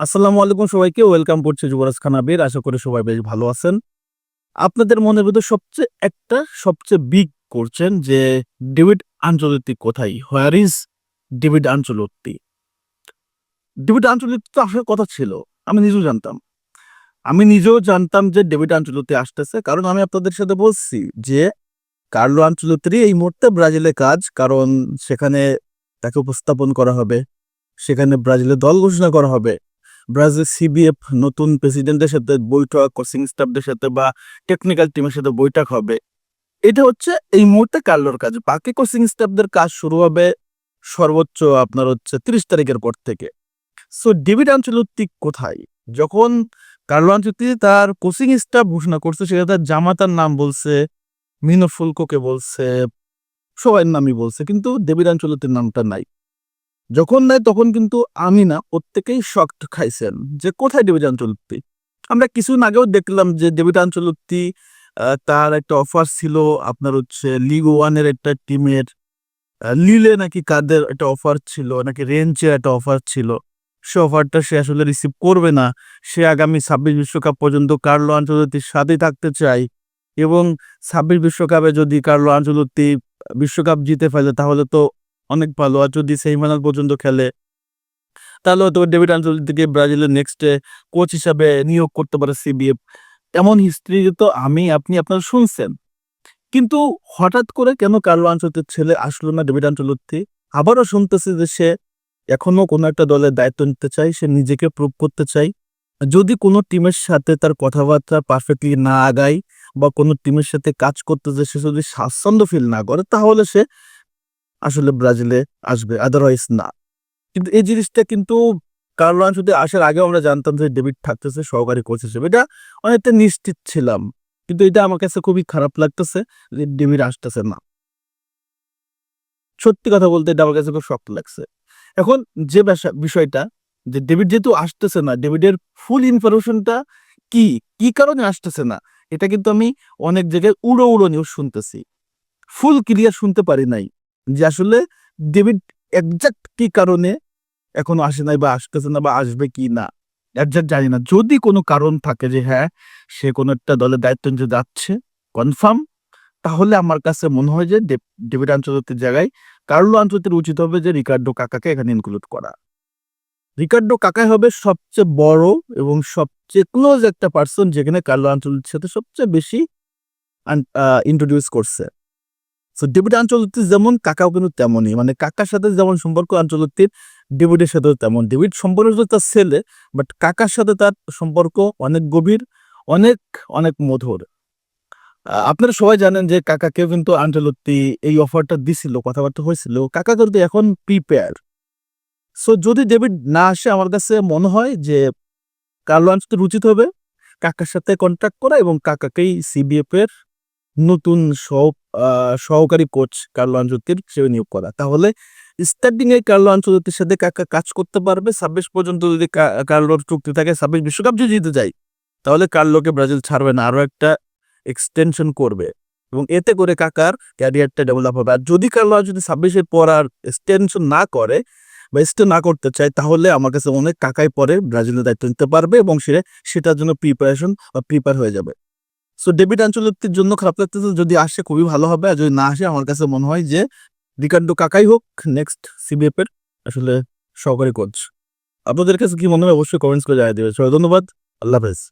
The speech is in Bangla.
আসসালামু আলাইকুম সবাইকে, ওয়েলকাম করছে যুবরাজ খান আবির। আশা করি সবাই বেশ ভালো আছেন। আপনাদের মনের ভিতর সবচেয়ে, একটা সবচেয়ে বিগ করছেন যে ডেভিড আঞ্চলতি কোথায়? হোয়ার ইজ ডেভিড আঞ্চলতি ডেভিড আঞ্চলতি তো আসার কথা ছিল, আমি নিজেও জানতাম। আমি নিজেও জানতাম যে ডেভিড আঞ্চলতি আসতেছে, কারণ আমি আপনাদের সাথে বলছি যে কার্লো আঞ্চলতিরই এই মুহূর্তে ব্রাজিলে কাজ, কারণ সেখানে তাকে উপস্থাপন করা হবে, সেখানে ব্রাজিলের দল ঘোষণা করা হবে। ব্রাজিল সিবিএফ নতুন প্রেসিডেন্টের সাথে বৈঠক কোচিং স্টাফদের সাথে বা টেকনিক্যাল টিমের সাথে বৈঠক হবে। এটা হচ্ছে এই মুহূর্তে কার্লোর কাজ। বাকি কোচিং স্টাফদের কাজ শুরু হবে সর্বোচ্চ আপনার হচ্ছে তিরিশ তারিখের পর থেকে। সো ডেভিড আঞ্চলতি কোথায়? যখন কার্লো আঞ্চলতি তার কোচিং স্টাফ ঘোষণা করছে, সেটা তার জামাতার নাম বলছে, মিনো ফুলকোকে বলছে, সবাই নামই বলছে, কিন্তু ডেভিড আঞ্চলতির নামটা নাই। যখন নাই তখন কিন্তু আমি না প্রত্যেকেই শক খাইছেন যে কোথায় ডেভিড আঞ্চলতি আমরা কিছুদিন আগেও দেখলাম যে ডেভিড আঞ্চলতি তার একটা অফার ছিল আপনার হচ্ছে লিগ ওয়ানের একটা টিমের লিলে নাকি কাদের একটা অফার ছিল, নাকি রেঞ্জের একটা অফার ছিল। সে অফারটা সে আসলে রিসিভ করবে না। সে আগামী ছাব্বিশ বিশ্বকাপ পর্যন্ত কার্লো আঞ্চলতির সাথেই থাকতে চায় এবং ছাব্বিশ বিশ্বকাপে যদি কার্লো আঞ্চলতি বিশ্বকাপ জিতে ফেলে তাহলে তো অনেক ভালো। আর যদি সেমিফাইনাল পর্যন্ত খেলে, তাহলে হয়তো ডেভিড আঞ্চলিককে ব্রাজিলের নেক্সটে কোচ হিসাবে নিয়োগ করতে পারে সিবিএফ এমন হিস্ট্রি তো আমি, আপনি আপনারা শুনছেন। কিন্তু হঠাৎ করে কেন কার্লো আঞ্চলিকের ছেলে আসলো না ডেভিড আঞ্চলতি আবারও শুনতেছি যে সে এখনও কোনো একটা দলের দায়িত্ব নিতে চাই সে নিজেকে প্রুভ করতে চাই যদি কোনো টিমের সাথে তার কথাবার্তা পারফেক্টলি না আগায় বা কোনো টিমের সাথে কাজ করতে যে সে যদি স্বাচ্ছন্দ্য ফিল না করে, তাহলে সে আসলে ব্রাজিলে আসবে আদারওয়াইজ না। কিন্তু এই জিনিসটা কিন্তু কার্লো আনচলতি আসার আগে আমরা জানতাম যে ডেভিড থাকতেছে, সহকারী কোচ হিসেবে। এটা অনেকটা নিশ্চিত ছিলাম, কিন্তু এটা আমার কাছে খুবই খারাপ লাগতেছে যে ডেভিড আসতেছে না। সত্যি কথা বলতে এটা আমার কাছে খুব শক্ত লাগছে। এখন যে বিষয়টা যে ডেভিড যেহেতু আসতেছে না, ডেভিডের ফুল ইনফরমেশনটা কি? কি কারণে আসতেছে না? এটা কিন্তু আমি অনেক জায়গায় উড়ো উড়ো নিউজ শুনতেছি। ফুল ক্লিয়ার শুনতে পারি নাই। যে আসলে ডেভিড একজাক্ট কি কারণে এখনও আসে নাই বা আসতেছে না বা আসবে কি না? একজাক্ট জানি না। যদি কোনো কারণ থাকে যে হ্যাঁ সে কোনো একটা দলের দায়িত্ব নিতে যাচ্ছে কনফার্ম তাহলে আমার কাছে মনে হয় যে ডেভিড আঞ্চলতির জায়গায় কার্লো আঞ্চলতির উচিত হবে যে রিকার্ডো কাকাকে এখানে ইনক্লুড করা। রিকার্ডো কাকাই হবে সবচেয়ে বড় এবং সবচেয়ে ক্লোজ একটা পার্সন যেখানে কার্লো আঞ্চলতির সাথে সবচেয়ে বেশি ইন্ট্রোডিউস করছে। সো আঞ্চলতি যেমন কাকাও কিন্তু তেমনই। মানে কাকার সাথে যেমন সম্পর্ক, আঞ্চলতির ডেভিডের সাথেও তেমন। ডেভিড সম্পর্ক তার ছেলে বাট কাকার সাথে তার সম্পর্ক অনেক গভীর, অনেক অনেক মধুর। আপনারা সবাই জানেন যে কাকাকে কিন্তু আঞ্চলতি এই অফারটা দিছিল, কথাবার্তা হয়েছিল। কাকা কিন্তু এখন প্রিপেয়ার সো যদি ডেভিড না আসে, আমার কাছে মনে হয় যে কার্লো আঞ্চলতির উচিত হবে, কাকার সাথে কন্ট্যাক্ট করা এবং কাকাকেই সিবিএফ এর নতুন সহ সহকারী কোচ কার্লো আঞ্চলতির হিসেবে নিয়োগ করা। তাহলে স্টার্টিং এ কার্লো আঞ্চলতির সাথে কাকা কাজ করতে পারবে। ছাব্বিশ পর্যন্ত যদি কার্লোর চুক্তি থাকে, ছাব্বিশ বিশ্বকাপ যদি জিতে যায়, তাহলে কার্লোকে ব্রাজিল ছাড়বে না আরও একটা এক্সটেনশন করবে। এবং এতে করে কাকার ক্যারিয়ারটা ডেভেলপ হবে। আর যদি কার্লো যদি ছাব্বিশের পর আর এক্সটেনশন না করে বা স্টে না করতে চায়, তাহলে আমার কাছে অনেক কাকাই পরে ব্রাজিলের দায়িত্ব নিতে পারবে এবং সে সেটার জন্য প্রিপারেশন বা প্রিপেয়ার হয়ে যাবে। সো ডেভিড আঞ্চলিকটির জন্য খারাপ লাগতেছে যদি আসে, খুবই ভালো হবে। আর যদি না আসে, আমার কাছে মনে হয় যে রিকার্ডো কাকাই হোক নেক্সট সিবিএফ এর আসলে সহকারী কোচ আপনাদের কাছে কি মনে হয়? অবশ্যই কমেন্টস করে জানিয়ে দেবে সবাই ধন্যবাদ। আল্লাহ হাফেজ।